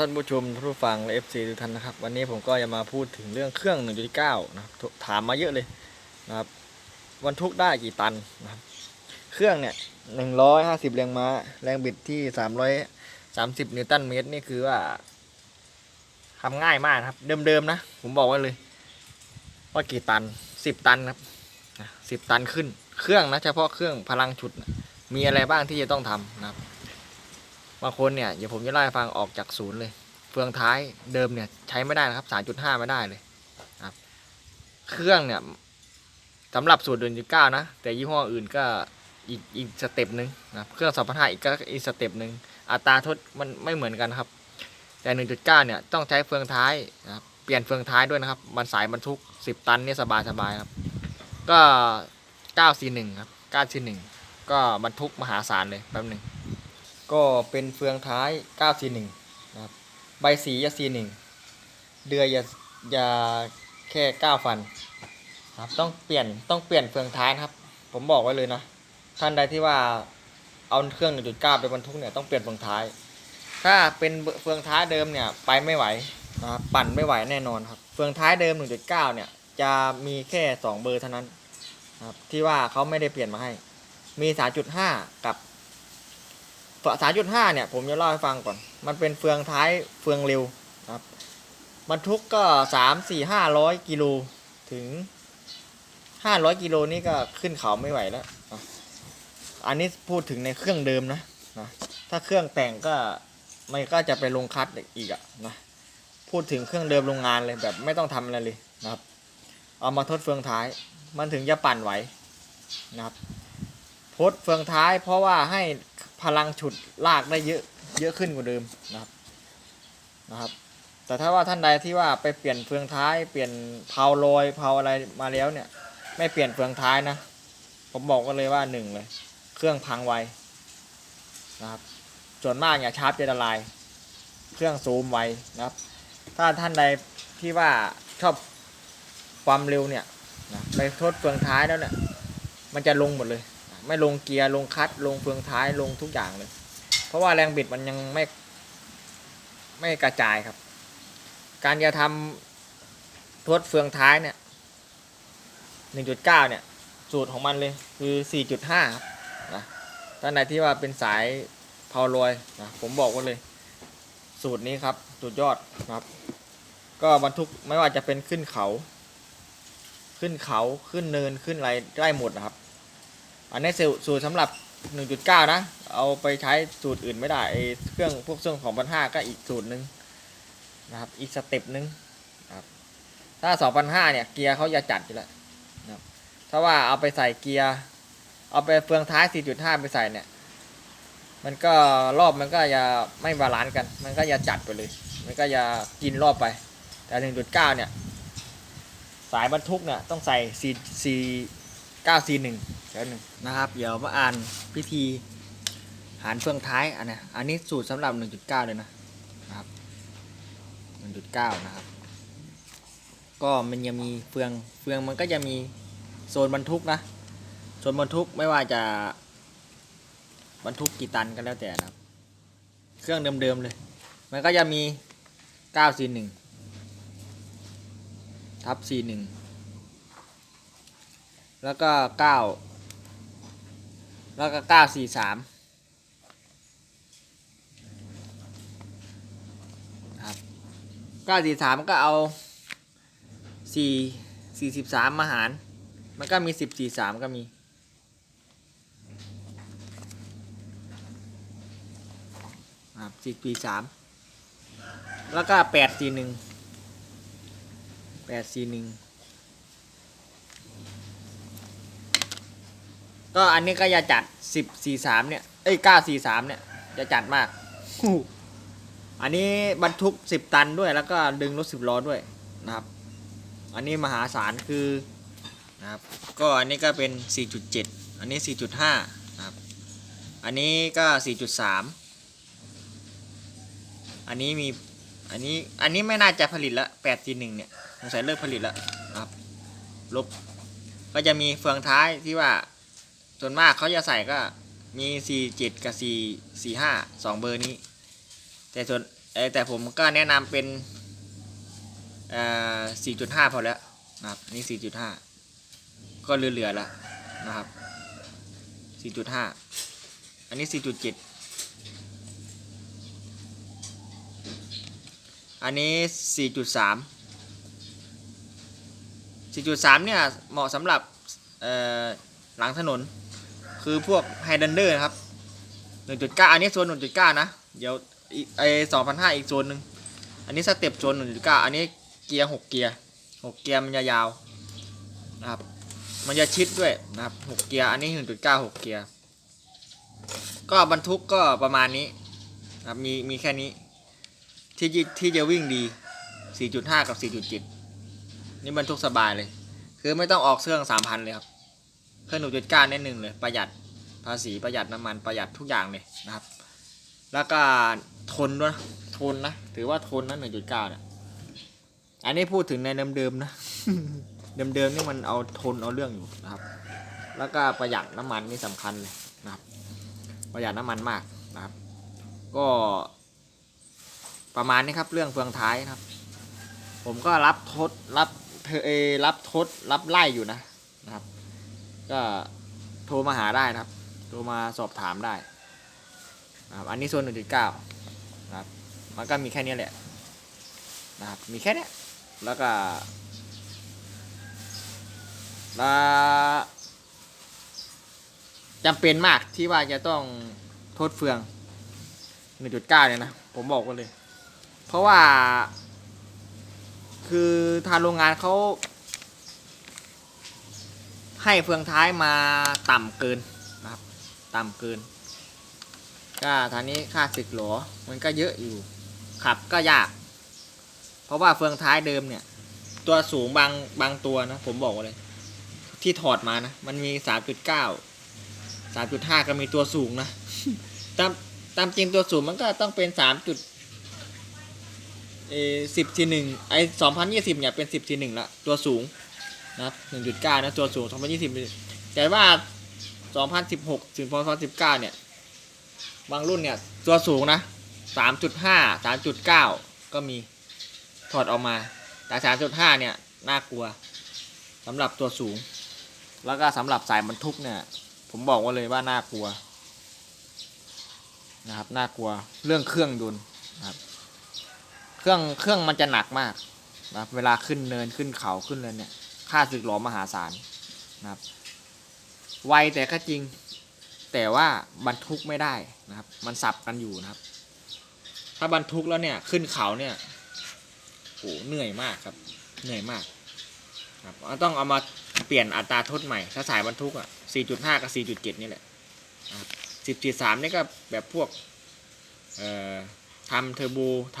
ท่านผู้ชมท่านผู้ฟังและ FC ทุกท่านนะครับ วันนี้ผมก็จะมาพูดถึงเรื่องเครื่อง 1.9 นะครับถามมาเยอะเลยนะครับบรรทุกได้กี่ตันนะครับ เครื่องเนี่ย 150 แรงม้า แรงบิดที่ 330 นิวตันเมตรนี่คือว่าทำง่ายมากนะครับ เดิมๆนะ ผมบอกไว้เลย ว่ากี่ตัน 10 ตันครับ10 ตันขึ้น เครื่องนะเฉพาะเครื่องพลังฉุดนะมีอะไรบ้างที่จะต้องทำนะครับ บางคนเนี่ยเดี๋ยวผมจะเล่าให้ฟังออกจากศูนย์เลยเฟืองท้ายเดิมเนี่ยใช้ไม่ได้นะครับ3.5 ไม่ได้เลยครับ เครื่องเนี่ยสำหรับสูตรเดินจุดเก้านะ แต่ยี่ห้ออื่นก็อีกอีกสเต็ปหนึ่งนะครับเครื่อง2,500อีกก็อีกสเต็ปหนึ่งอัตราทดมันไม่เหมือนกันครับ แต่ 1.9 เนี่ยต้องใช้เฟืองท้ายนะเปลี่ยนเฟืองท้ายด้วยนะครับ มันสายบรรทุก 10 ตันเนี่ยสบายสบายครับ ก็941ครับ941ก็บรรทุกมหาศาลเลยแป๊บหนึ่ง ก็เป็นเฟืองท้าย 941 นะครับ ใบสีจะ41 เดือยยาอย่าแค่ 9 ฟันครับต้องเปลี่ยนต้องเปลี่ยนเฟืองท้ายนะครับ ผมบอกไว้เลยนะท่านใดที่ว่าเอาเครื่อง 1.9 ไปบรรทุกเนี่ยต้องเปลี่ยนเฟืองท้าย ถ้าเป็นเฟืองท้ายเดิมเนี่ยไปไม่ไหวนะครับปั่นไม่ไหวแน่นอนครับ เฟืองท้ายเดิม 1.9 เนี่ยจะมีแค่ 2 เบอร์เท่านั้นนะครับที่ว่าเขาไม่ได้เปลี่ยนมาให้ มี 3.5 กับ สามจุดห้าเนี่ยผมจะเล่าให้ฟังก่อน มันเป็นเฟืองท้ายเฟืองเร็วครับบรรทุกก็สามสี่ห้าร้อยกิโลถึงห้าร้อยกิโลนี่ก็ขึ้นเขาไม่ไหวแล้ว อันนี้พูดถึงในเครื่องเดิมนะนะ ถ้าเครื่องแต่งก็มันก็จะไปลงคัดอีกอะนะ พูดถึงเครื่องเดิมโรงงานเลยแบบไม่ต้องทำอะไรเลยนะครับ เอามาทดเฟืองท้าย มันถึงจะปั่นไหวนะครับทดเฟืองท้ายเพราะว่าให้ พลังฉุดลากได้เยอะเยอะขึ้นกว่าเดิมนะครับนะครับ แต่ถ้าว่าท่านใดที่ว่าไปเปลี่ยนเฟืองท้ายเปลี่ยนเพาลอยเพาอะไรมาแล้วเนี่ย ไม่เปลี่ยนเฟืองท้ายนะ ผมบอกก็เลยว่าหนึ่งเลย เครื่องพังไวนะครับส่วนมากเนี่ยชาร์จจะละลาย เครื่องซูมไวนะครับ ถ้าท่านใดที่ว่าชอบความเร็วเนี่ยนะไปทดเฟืองท้ายแล้วเนี่ย มันจะลงหมดเลย ไม่ลงเกียร์ลงคลัตช์ลงเฟืองท้ายลงทุกอย่างเลย เพราะว่าแรงบิดมันยังไม่ ไม่กระจายครับ การจะทำทดเฟืองท้ายเนี่ย1.9เนี่ย สูตรของมันเลยคือ 4.5ครับนะท่านใดที่ว่าเป็นสายเพาลอยนะผมบอกไว่าเลย สูตรนี้ครับสุดยอดนะครับ ก็บรรทุกไม่ว่าจะเป็นขึ้นเขา ขึ้นเขาขึ้นเนินขึ้นอะไรได้หมดนะครับ อันนี้สูตรสูตรสำหรับ 1.9 นะ เอาไปใช้สูตรอื่นไม่ได้ไอ้เครื่องพวกเครื่องของพันห้าก็อีกสูตรหนึ่งนะครับ อีกสเต็ปหนึ่งนะครับถ้า 2,500 เนี่ย เกียร์เขาจะจัดอยู่แล้วนะครับถ้าว่าเอาไปใส่เกียร์เอาไปเฟืองท้าย 4.5 ไปใส่เนี่ย มันก็รอบมันก็จะไม่บาลานซ์กัน มันก็จะจัดไปเลย มันก็จะกินรอบไป แต่ 1.9 เนี่ย สายบรรทุกเนี่ยต้องใส่4 4 9 4 1 เดี๋ยวหนึ่งนะครับ เดี๋ยวมาอ่านพิธีหารเฟืองท้ายอันนี้อันนี้สูตรสำหรับ 1.9 เลยนะนะครับ 1.9 นะครับ ก็มันยังมีเฟืองเฟืองมันก็จะมีโซนบรรทุกนะโซนบรรทุกไม่ว่าจะบรรทุกกี่ตันก็แล้วแต่นะครับ เครื่องเดิมๆเลย มันก็จะมี 941ทับ41แล้วก็เก้า แล้วก็เก้าสี่สามครับเก้าสี่สามก็เอาสี่สี่สิบสามมาหาร มันก็มีสิบสี่สามก็มีครับสี่สี่สามแล้วก็แปดสี่หนึ่งแปดสี่หนึ่ง ก็อันนี้ก็จะจัดสิบสี่สามเนี่ยเอ้ยเก้าสี่สามเนี่ยจะจัดมาก อันนี้บรรทุกสิบตันด้วย แล้วก็ดึงรถสิบล้อด้วยนะครับ อันนี้มหาศาลคือนะครับ ก็อันนี้ก็เป็นสี่จุดเจ็ดอันนี้สี่จุดห้านะครับ อันนี้ก็สี่จุดสามอันนี้มี อันนี้ อันนี้ไม่น่าจะผลิตละแปดสี่หนึ่งเนี่ยสงสัยเลิกผลิตล้วนะครับ ลบ ก็จะมีเฟืองท้ายที่ว่า ส่วนมากเขาจะใส่ก็มี4 7กับ4 4 5 2เบอร์นี้ แต่ส่วนแต่ผมก็แนะนำเป็นเอ่อ4.5พอแล้วนะครับนี่4.5ก็เหลือๆแล้วนะครับ4.5อันนี้4.7อันนี้4.3 4.3เนี่ยเหมาะสำหรับหลังถนน คือพวกไฮดันเดอร์นะครับ 1.9 อันนี้โซน 1.9 นะ เดี๋ยวอีกไอ2,500 อีกโซนหนึ่งอันนี้สเต็ปโซน 1.9 อันนี้เกียร์ 6 เกียร์ 6 เกียร์มันจะยาวนะครับ มันจะชิดด้วยนะครับ 6 เกียร์ อันนี้ 1.9 6 เกียร์ ก็บรรทุกก็ประมาณนี้นะครับมีมีแค่นี้ที่ที่ที่จะวิ่งดี 4.5 กับ 4.7 นี่บรรทุกสบายเลย คือไม่ต้องออกเครื่อง 3,000 เลยครับ เครื่อง1.9แน่นหนึ่งเลยประหยัดภาษีประหยัดน้ำมันประหยัดทุกอย่างเลยนะครับ แล้วก็ทนด้วยทนนะถือว่าทนนะ1.9เนี่ยอันนี้พูดถึงในเดิมๆนะเดิมๆนี่มันเอาทนเอาเรื่องอยู่นะครับ แล้วก็ประหยัดน้ำมันนี่สำคัญเลยนะครับ ประหยัดน้ำมันมากนะครับ ก็ประมาณนี้ครับเรื่องเฟืองท้ายนะครับ ผมก็รับทดรับเธอเออรับทดรับไล่อยู่นะนะครับ ก็โทรมาหาได้นะครับ โทรมาสอบถามได้นะครับอันนี้โซน1.9นะครับมันก็มีแค่นี้แหละนะครับมีแค่นี้แล้วก็แล้วจำเป็นมากที่ว่าจะต้องทดเฟือง 1.9 เนี่ยนะ ผมบอกไว้เลย เพราะว่า คือทางโรงงานเขา ให้เฟืองท้ายมาต่ำเกินนะครับ ต่ำเกิน ก็ทางนี้ค่าสึกหลอมันก็เยอะอยู่ ขับก็ยาก เพราะว่าเฟืองท้ายเดิมเนี่ย ตัวสูงบางบางตัวนะ ผมบอกเลย ที่ถอดมานะ มันมีสามจุดเก้าสามจุดห้าก็มีตัวสูงนะตามตามจริงตัวสูงมันก็ต้องเป็นสามจุดเอสิบทีหนึ่งไอสองพันยี่สิบเนี่ยเป็นสิบทีหนึ่งละตัวสูง นะ1.9 นะ ตัวสูง 2020 แต่ว่า 2016 ถึง 2019 เนี่ย บางรุ่นเนี่ย ตัวสูงนะ 3.5 3.9 ก็มีถอดออกมา แต่ 3.5 เนี่ย น่ากลัวสำหรับตัวสูง แล้วก็สำหรับสายบรรทุกเนี่ย ผมบอกว่าเลยว่าน่ากลัว นะครับ น่ากลัว เรื่องเครื่องยนต์นะครับเครื่องเครื่องมันจะหนักมากนะครับเวลาขึ้นเนินขึ้นเขาขึ้นเลยเนี่ย ค่าสึกหลอมมหาศาลนะครับ ไวแต่ก็จริง แต่ว่าบรรทุกไม่ได้นะครับ มันสับกันอยู่นะครับ ถ้าบรรทุกแล้วเนี่ยขึ้นเขาเนี่ยโหเหนื่อยมากครับ เหนื่อยมากครับต้องเอามาเปลี่ยนอัตราทดใหม่ ถ้าสายบรรทุกอะ 4.5 กับ 4.7 นี่แหละนะครับ10.3 นี่ก็แบบพวกเอ่อทำเทอร์โบท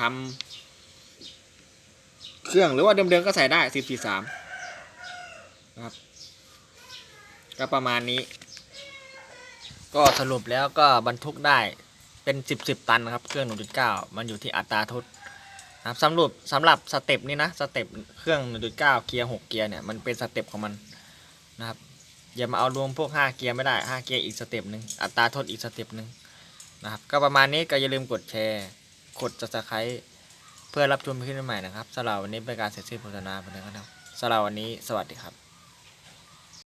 ำเครื่องหรือว่าเดิมๆก็ใส่ได้ 10.3 นะครับ ก็ประมาณนี้ ก็สรุปแล้วก็บรรทุกได้เป็นสิบสิบตันนะครับ เครื่อง1.9มันอยู่ที่อัตราทดนะครับสำหรับสำหรับสเต็ปนี้นะสเต็ปเครื่อง1.9เกียร์6เกียร์เนี่ยมันเป็นสเต็ปของมันนะครับอย่ามาเอารวมพวก 5 เกียร์ไม่ได้ 5 เกียร์อีกสเต็ปหนึ่งอัตราทดอีกสเต็ปหนึ่งนะครับ ก็ประมาณนี้ก็อย่าลืมกดแชร์ กด subscribe เพื่อรับชมคลิปใหม่ๆนะครับสำหรับวันนี้เป็นการเสร็จสิ้นโฆษณาไปแล้วนครับสำหรับวันนี้สวัสดีครับ